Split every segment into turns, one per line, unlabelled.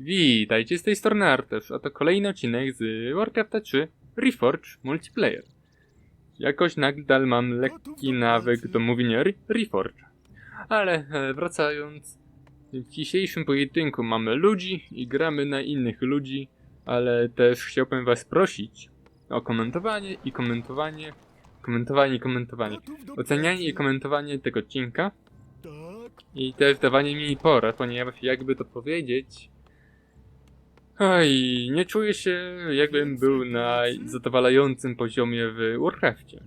Witajcie z tej strony Artesz, a to kolejny odcinek z Warcrafta 3 Reforge Multiplayer. Jakoś nadal mam lekki nawyk do mówienia Re- Reforge. Ale e, wracając, w dzisiejszym pojedynku mamy ludzi i gramy na innych ludzi, ale też chciałbym was prosić o komentowanie i komentowanie, komentowanie i komentowanie, ocenianie i komentowanie tego odcinka
Tak,
i też dawanie mi porad, ponieważ jakby to powiedzieć. Oj, nie czuję się jakbym był na zadowalającym poziomie w Warcrafcie.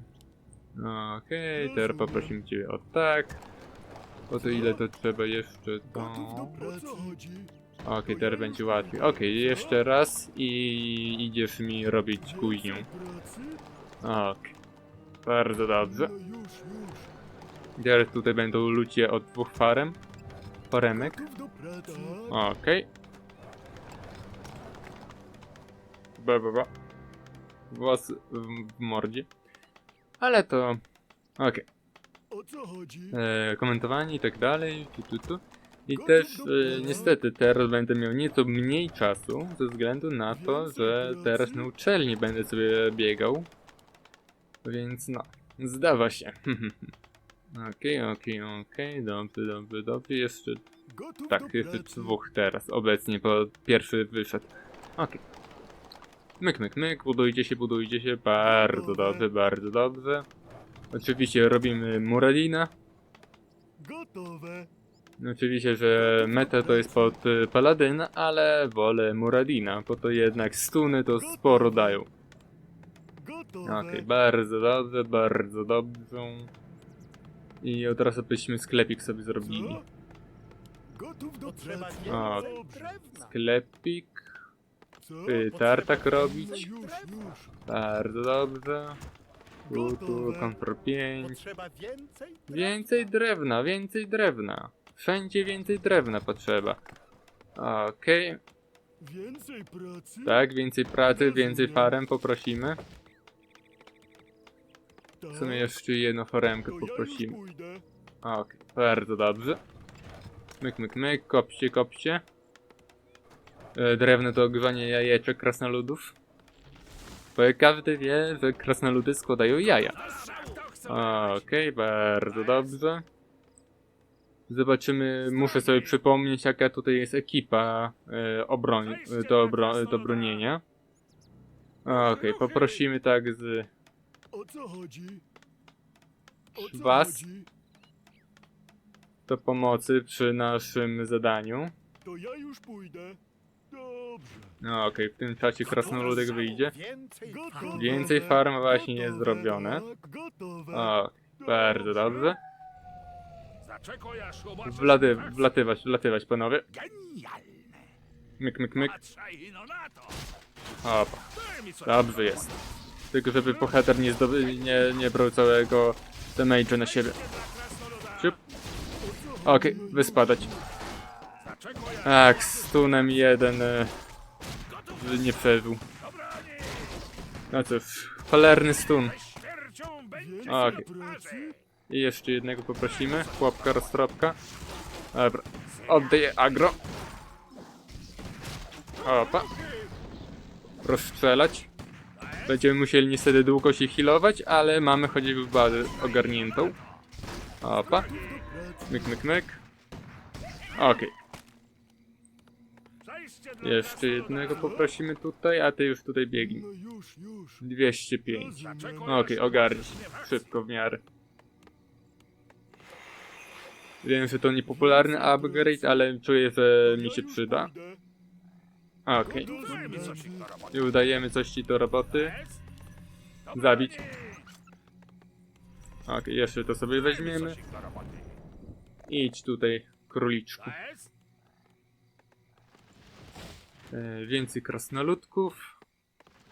Okej, teraz poprosimy cię o tak. O to ile to trzeba jeszcze to. Okej, teraz będzie łatwiej. Okej, jeszcze raz i idziesz mi robić kuźnię. Okej. Bardzo dobrze. Teraz tutaj będą ludzie od dwóch farem. Foremek.
Gotów do
Ba, ba, ba. Włos w, w mordzie. Ale to... Okej.
O co chodzi?
E, Komentowanie i tak dalej. Tu, tu, tu. I też e, niestety teraz będę miał nieco mniej czasu ze względu na to, że teraz na uczelni będę sobie biegał. Więc no, zdawa się. Okej, okej, okej, dobrze, dobrze, dobrze. Jeszcze
Gotów
tak,
do pracy?
dwóch teraz, obecnie, bo pierwszy wyszedł. Okej. Myk, myk, myk, budujcie się, budujcie się, bardzo dobrze, bardzo dobrze. Oczywiście robimy Muradina.
Gotowe.
Oczywiście, że meta to jest pod y, Paladyn, ale wolę Muradina, bo to jednak stuny to sporo dają.
Gotowe.
Okej, bardzo dobrze, bardzo dobrze. I od razu byśmy sklepik sobie zrobili.
Co? Gotów do
Potrzeba
pracy.
więcej
O,
drewna.
Sklepik,
Co?
y, tartak
No
robić.
już, już.
Bardzo dobrze. Tu, tu, komfort 5.
Potrzeba więcej
Więcej drewna, więcej drewna. Wszędzie więcej drewna potrzeba. Okej,
Więcej pracy?
tak, więcej pracy, więcej farem poprosimy. W sumie jeszcze jedną faremkę
To ja już
poprosimy.
pójdę.
Okej, bardzo dobrze. Myk, myk, myk, kopcie, kopcie. E, Drewno do ogrzewania jajeczek krasnoludów. Bo jak każdy wie, że krasnoludy składają jaja. Okej, bardzo dobrze. Zobaczymy, muszę sobie przypomnieć jaka tutaj jest ekipa e, obroń, e, do, obro, do bronienia. Okej, poprosimy tak z
O co chodzi? O co
Was? do pomocy przy naszym zadaniu.
To ja już pójdę.
No okej, w tym czasie krasnoludek wyjdzie.
Więcej
farm właśnie jest zrobione. O, bardzo dobrze.
Reakcję.
wlatywać, wlatywać panowie. Myk, myk, myk.
No.
Opa, dobrze jest. Tylko żeby bohater nie, zdoby, nie, nie brał całego damage'u na siebie. Okej, wyspadać. Tak, stunem jeden e, nie przeżył. No cóż, cholerny stun. Okej. I jeszcze jednego poprosimy. Chłopka, roztropka. Dobra. Oddaję agro. Opa. Rozstrzelać. Będziemy musieli niestety długo się healować, ale mamy choćby bazę ogarniętą. Opa. Myk, myk, myk. Okej. Jeszcze jednego poprosimy tutaj, a ty już tutaj biegnij.
No już, już.
205.
Rozumiem.
Okej, ogarnij. Szybko w miarę. Wiem, że to niepopularny upgrade, ale czuję, że mi się przyda. Okej.
Roboty.
I udajemy coś ci do roboty. Zabić. Okej, jeszcze to sobie weźmiemy. Idź tutaj, króliczku. E, więcej krasnoludków.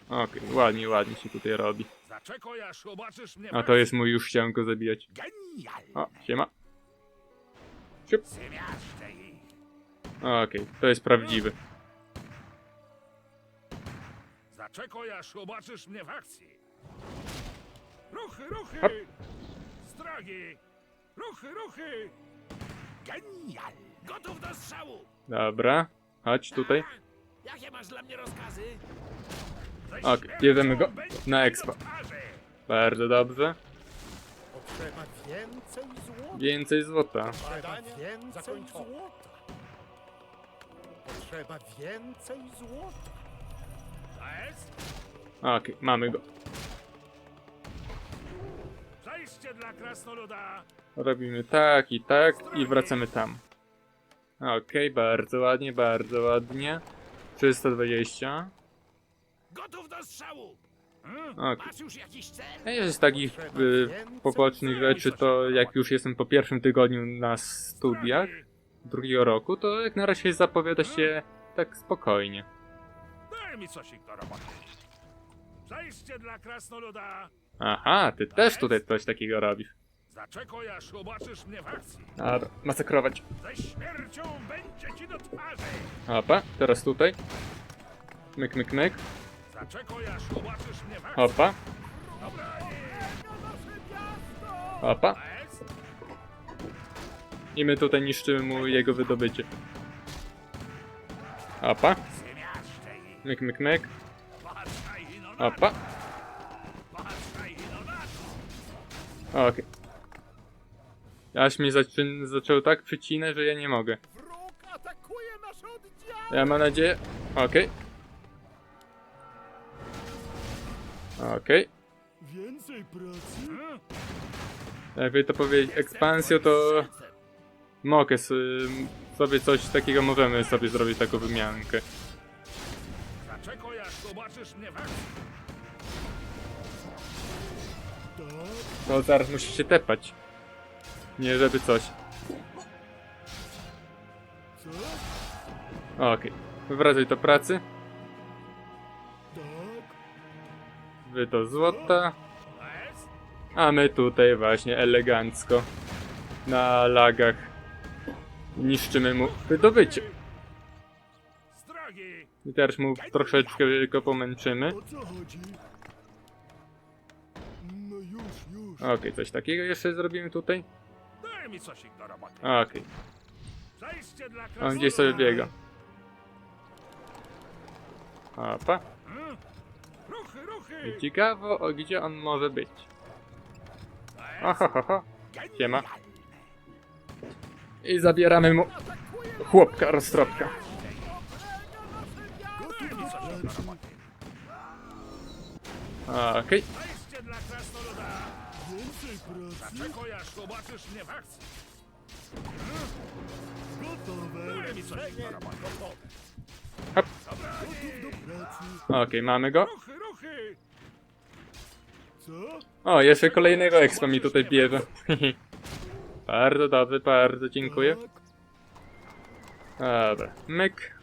Okej, ładnie, ładnie się tutaj robi. A to jest mój, już chciałem go zabijać. O, siema. Siup. Okej, to jest prawdziwy.
Zaczekaj aż zobaczysz mnie w akcji. Ruchy, ruchy!
Hop.
Stragi! Ruchy, ruchy! Genialne! Gotów do strzału!
Dobra. Chodź tutaj.
Jakie masz dla mnie rozkazy?
Ok, bierzemy go na expo. Bardzo dobrze.
Potrzeba więcej złota.
Więcej złota.
Potrzeba więcej złota. Potrzeba więcej złota.
Okej, mamy go.
przejście dla krasnoluda.
Robimy tak i tak i wracamy tam. Okej, bardzo ładnie, bardzo ładnie. 320.
Gotów do strzału!
Okej.
Masz już jakiś cel?
A z takich y, pobocznych rzeczy to jak już jestem po pierwszym tygodniu na studiach drugiego roku, to jak na razie zapowiada się tak spokojnie.
Daj mi coś do roboty. Dla krasnoluda.
Aha, ty też tutaj coś takiego robisz.
Zaczekaj, aż zobaczysz mnie w akcji.
Masakrować.
Ze śmiercią będzie ci do twarzy.
Opa, teraz tutaj. Myk, myk, myk.
Zaczekaj, aż zobaczysz mnie w akcji.
Opa,
Dobra,
opa. I my tutaj niszczymy mu jego wydobycie. Opa, myk, myk, myk. Opa,
to. Patrzaj ino na to.
okej. Aż mi zaczyn- zaczął tak przycinać, że ja nie mogę.
Wróg atakuje nasze oddziały.
Ja mam nadzieję. Okej. Okej.
Więcej pracy.
Jakby to powiedzieć ekspansją, to mogę s- sobie coś takiego, możemy sobie zrobić taką wymiankę.
Zaczekaj, aż zobaczysz mnie w akcji.
To zaraz musi się tepać. Nie, żeby coś.
Co?
Okej. Wracaj do pracy. Wy do złota. A my tutaj właśnie elegancko. Na lagach. Niszczymy mu wydobycie. I teraz mu troszeczkę go pomęczymy. Okej, coś takiego jeszcze zrobimy tutaj.
Daj mi coś do roboty.
Okej.
Dla
On gdzieś sobie biega. Opa.
Hmm? Ruchy, ruchy.
I ciekawo, o gdzie on może być.
To jest
Oho, ho, ho. Siema. I zabieramy mu chłopka roztropka.
Daj mi coś do roboty.
Okej.
Przejście Zaczekaj, aż zobaczysz mnie w akcji.
Gotowe.
Daj mi coś do roboty.
Hop.
Dobra,
Gotów do pracy.
Okej, mamy go.
ruchy, ruchy.
Co?
O, jeszcze kolejnego expa mi tutaj bierze. bardzo dobrze, bardzo dziękuję.
Tak.
Dobra, myk.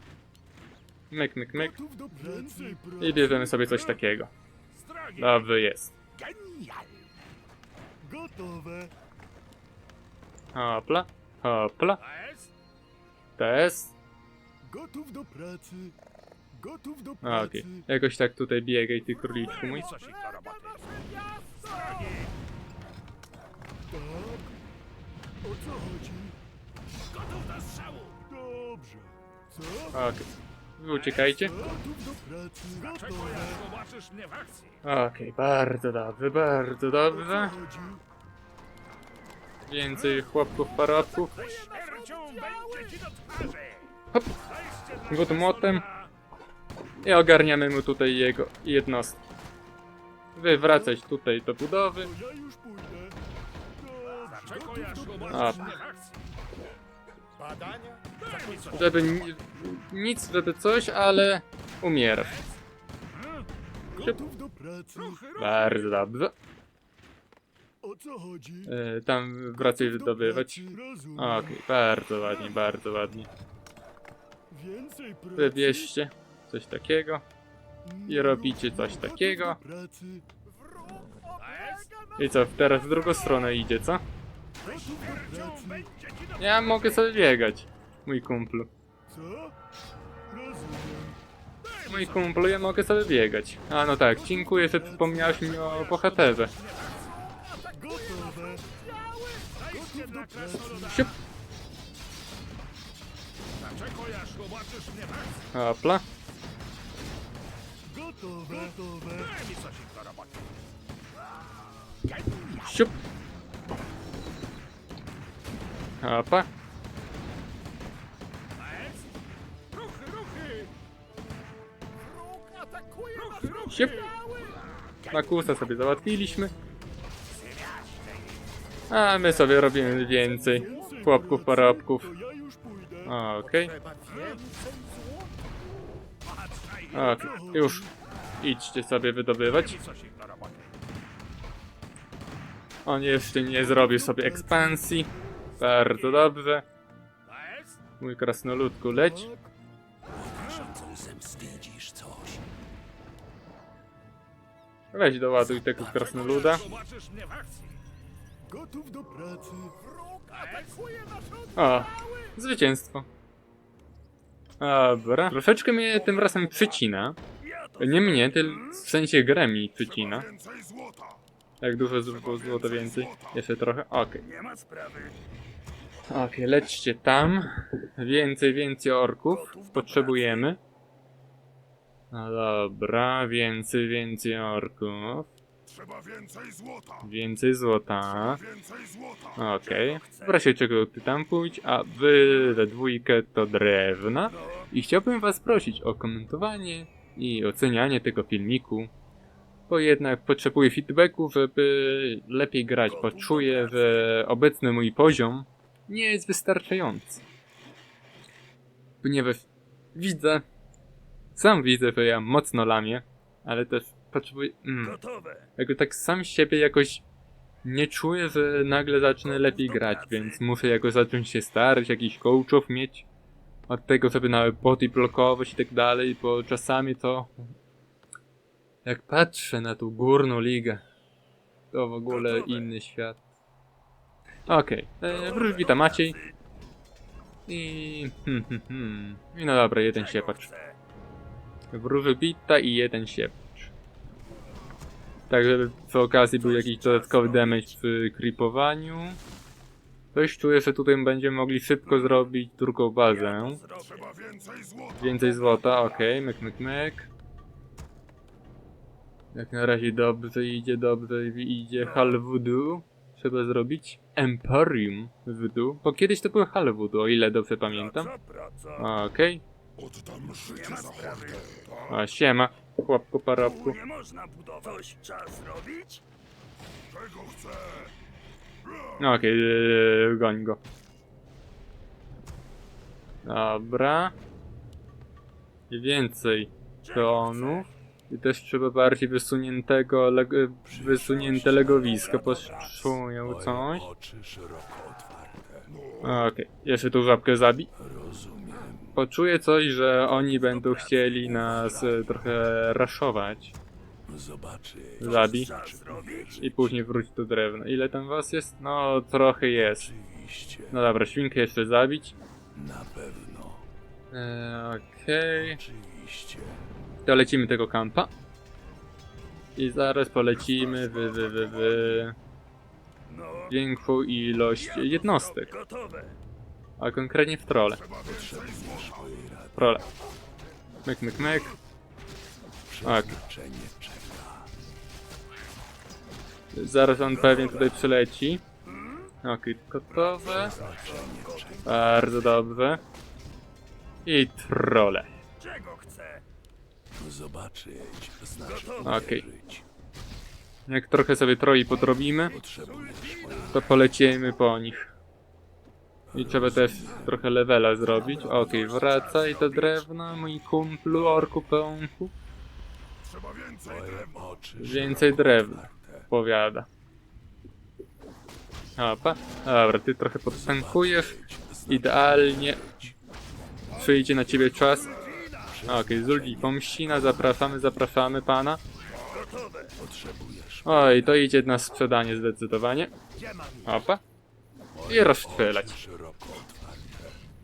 Myk, myk, myk.
Gotów do pracy. Więcej pracy.
I bierzemy sobie coś takiego.
Z drogi.
Dobrze jest.
Genialne.
Gotowe.
Hopla, hopla.
To jest
Test.
Gotów do pracy. Gotów do
A,
pracy.
Okej, jakoś tak tutaj biegaj ty króliczku mój.
mi coś do roboty.
Tak. O co chodzi?
Gotów do strzału!
Dobrze. Co?
Okej. Wy uciekajcie. Okej, bardzo dobrze, bardzo
O
dobrze. Więcej chłopków,
twarzy.
Hop. Gut młotem. I ogarniamy mu tutaj jego jednostki. Wy wracać tutaj do budowy.
Mi coś.
Żeby nic, żeby coś, ale umierasz.
Gotów do pracy.
Bardzo dobrze.
O co chodzi?
E, tam wracaj wydobywać.
Rozumiem.
Okej, bardzo ładnie, bardzo ładnie.
Więcej pracy.
Wybierzcie coś takiego. i robicie coś
Gotów
takiego.
do pracy.
I co, teraz w drugą stronę idzie, co? Ja mogę sobie biegać, mój kumplu.
Co?
Mój kumplu, ja mogę sobie biegać. A no tak, dziękuję, że wspomniałeś mi o bohaterze. Siup. Hopla. Siup. Hopa. Siup. Makusa sobie załatwiliśmy. A my sobie robimy więcej. Chłopków, parobków. Okej.
Patrzaj,
Okej. Już. Idźcie sobie wydobywać. On jeszcze nie zrobił sobie ekspansji. Bardzo dobrze. Mój krasnoludku, leć. Weź doładuj tego krasnoluda.
Zaczekaj, aż zobaczysz mnie w akcji.
Gotów do pracy.
Wróg atakuje nasze
O, zwycięstwo. Dobra. Troszeczkę mnie tym razem przycina. Nie mnie, tylko w sensie grę mi przycina. Jak dużo było złota więcej. Jeszcze trochę. Okej.
Nie ma sprawy.
Okej, lećcie tam. Więcej, więcej orków. Potrzebujemy. No dobra, więcej, więcej orków.
Trzeba więcej złota.
Więcej złota.
Złota.
Okej. W razie czego ty tam pójdź, a wy we dwójkę to drewna. I chciałbym was prosić o komentowanie i ocenianie tego filmiku. Bo jednak potrzebuję feedbacku, żeby lepiej grać, bo czuję, że obecny mój poziom nie jest wystarczający. Ponieważ widzę, sam widzę, że ja mocno lamię, ale też potrzebuję... Mm,
Gotowe.
jakby tak sam siebie jakoś nie czuję, że nagle zacznę lepiej grać, więc muszę jakoś zacząć się starać, jakiś coachów mieć od tego, żeby nawet boty blokować i tak dalej, bo czasami to jak patrzę na tą górną ligę, to w ogóle inny świat. Okej, okay. wróżbita Maciej i... Hmm, hmm, hmm. I no dobra, jeden siepacz. Wróżbita i jeden siepacz. Tak, żeby przy okazji był jakiś dodatkowy damage przy creepowaniu. Coś czuję, że tutaj będziemy mogli szybko zrobić drugą bazę.
Więcej złota.
Okej, myk, myk, myk. Jak na razie dobrze idzie, dobrze idzie Hall Voodoo. Trzeba zrobić Emporium Voodoo, bo kiedyś to było Hall Voodoo, o ile dobrze pamiętam. Okej,
Oddam życie za hordę.
a siema, chłopku parobku.
Nie można budować. Coś trzeba zrobić? Czego chcę?
No okej, yy, goń go. Dobra. I więcej tonów. I też trzeba bardziej wysuniętego, leg wysunięte legowisko. Potrzebują coś.
Oczy szeroko otwarte.
Okej, jeszcze tą żabkę zabi. Poczuję coś, że oni będą chcieli nas e, trochę raszować.
Zobaczy.
I później wrócić do drewna. Ile tam was jest? No, trochę jest.
Oczywiście.
No dobra, świnkę jeszcze zabić.
Na pewno.
Eee, Okej.
Oczywiście.
To lecimy tego kampa. I zaraz polecimy w, w, w, w
No,
większą ilość jednostek.
gotowe.
A konkretnie w trole. Trole. Myk, myk, myk. Tak. Zaraz on pewnie tutaj przyleci. Okej, gotowe. Bardzo dobrze. I trole.
Czego chcę?
Zobaczyć.
Jak trochę sobie troi podrobimy, to polecimy po nich. I trzeba też trochę levela zrobić. Okej, wracaj do drewna, mój kumplu, orku pąku.
Trzeba więcej drewna.
Więcej drewna, powiada. Opa, dobra, ty trochę podtankujesz. Idealnie. Przyjdzie na ciebie czas. Okej, Zulgi Pomścina, zapraszamy, zapraszamy pana. Oj, to idzie na sprzedanie zdecydowanie. Opa. I rozstrzelać.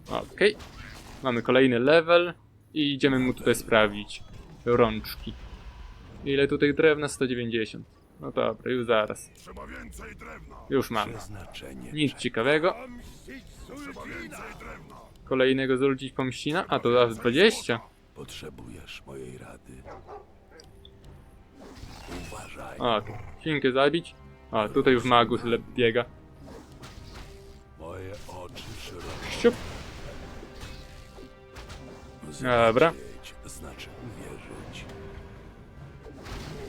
Okej. Mamy kolejny level. I idziemy mu tutaj sprawdzić. Rączki. Ile tutaj drewna? 190. No dobra, już zaraz.
Trzeba więcej drewna.
Już mamy. Nic ciekawego. Kolejnego zwrócić pomścina? A to aż 20.
Potrzebujesz mojej rady. Uważaj.
Świnkę zabić. A, tutaj już magus lep biega.
Moje oczy szeroko.
Dobra.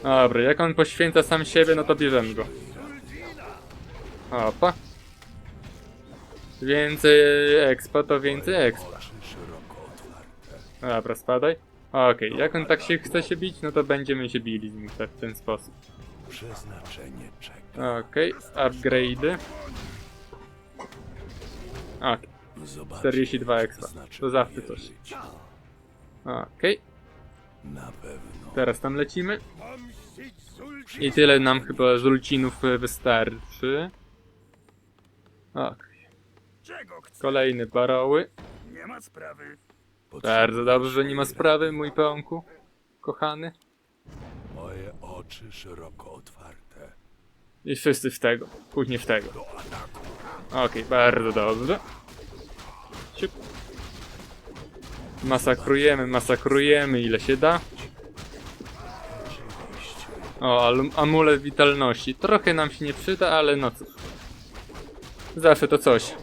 Dobra, jak on poświęca sam siebie, no to bierzemy go. Opa. Więcej expa to więcej expa. Dobra, spadaj. Okej, jak on tak się chce się bić, no to będziemy się bili z nim w w ten sposób.
Przeznaczenie czeka.
Okej, upgrade'y. Okej,
Zobaczyć
42 expa. To zawsze coś. Okej.
Na pewno.
Teraz tam lecimy. I tyle nam chyba z ulcinów e, wystarczy. Okej,
Czego chcesz?
kolejne baroły.
Nie ma sprawy.
Bardzo dobrze, że nie ma sprawy, mój pełnku. Kochany.
Moje oczy szeroko otwarte.
I wszyscy w tego. Później w tego. Okej, bardzo dobrze. Siup. Masakrujemy, masakrujemy ile się da. O, amulet witalności. Trochę nam się nie przyda, ale no cóż. Zawsze to coś.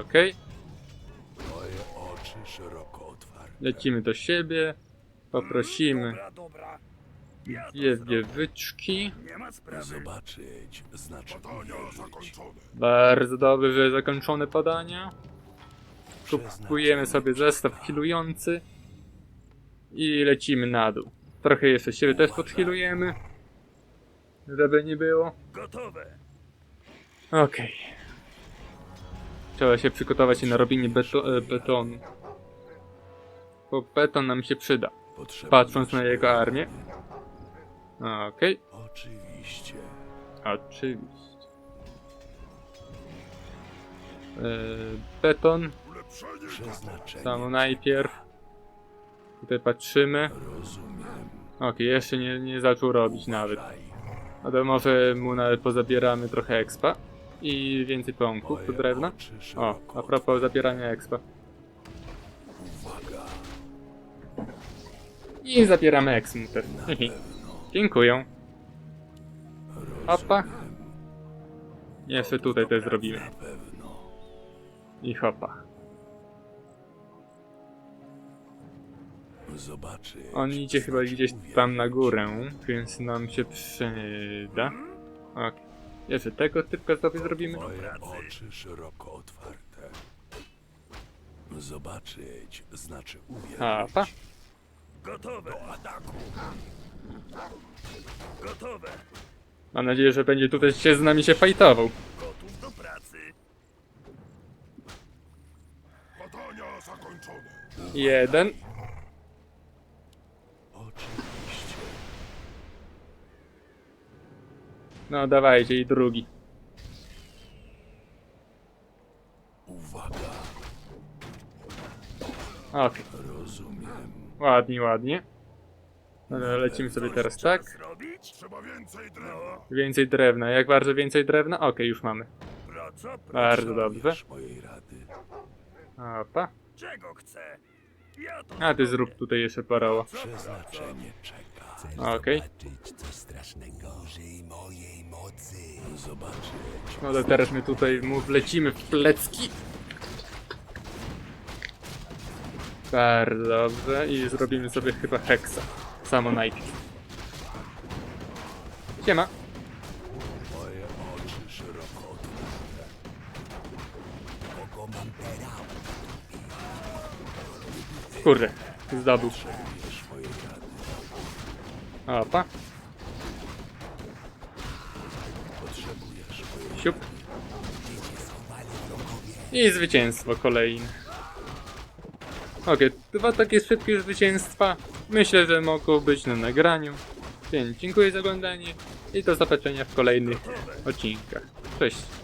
Okej,
Moje oczy szeroko otwarte.
lecimy do siebie. Poprosimy dwie wiewyczki.
Nie ma sprawy.
Zobaczyć znaczy.
Bardzo dobrze, że zakończone podania. Kupujemy sobie zestaw healujący i lecimy na dół. Trochę jeszcze siebie też podhealujemy, żeby nie było.
Gotowe.
Okej. Trzeba się przygotować na robienie beto e, betonu. Bo beton nam się przyda, patrząc na jego armię. Okej,
rady. Oczywiście.
oczywiście. E, beton,
Przeznaczenie
samo najpierw. Tutaj patrzymy.
rozumiem.
Okej, jeszcze nie, nie zaczął robić nawet. A to może mu nawet pozabieramy trochę expa. I więcej pąków do drewna. O, a propos zabierania expa. I zabieramy eksmuter. Dziękuję. Hopa. Jeszcze tutaj też zrobimy. I hopa. On idzie chyba gdzieś tam na górę, więc nam się przyda. Okej. Jeszcze tego typka sobie zrobimy.
Moje oczy szeroko otwarte. Zobaczyć znaczy uwierzyć.
Hopa.
Gotowe. Do ataku. Gotowe.
Mam nadzieję, że będzie tutaj się z nami się fajtował.
Gotów do pracy.
Badania zakończone.
Jeden.
Oczywiście.
No dawajcie i drugi.
Uwaga.
Okej.
Rozumiem.
Ładnie, ładnie. Ale lecimy sobie teraz tak.
Zrobić?
Trzeba więcej drewna.
No,
Więcej drewna. Jak bardzo więcej drewna? Okej, już mamy.
praca, praca.
Bardzo dobrze.
Mojej rady.
Opa.
Czego? Ja to
A ty
zrobię.
zrób tutaj jeszcze paroło.
Przeznaczenie czeka.
Okej. No to teraz my tutaj mu wlecimy w plecki. Bardzo dobrze. I zrobimy sobie chyba heksa. Samo najpierw. Siema. Kurde. Zdobył.
Potrzebujesz mojej
Siup. I zwycięstwo kolejne. Okej, dwa takie szybkie zwycięstwa. Myślę, że mogą być na nagraniu. Więc dziękuję za oglądanie i do zobaczenia w kolejnych odcinkach. Cześć.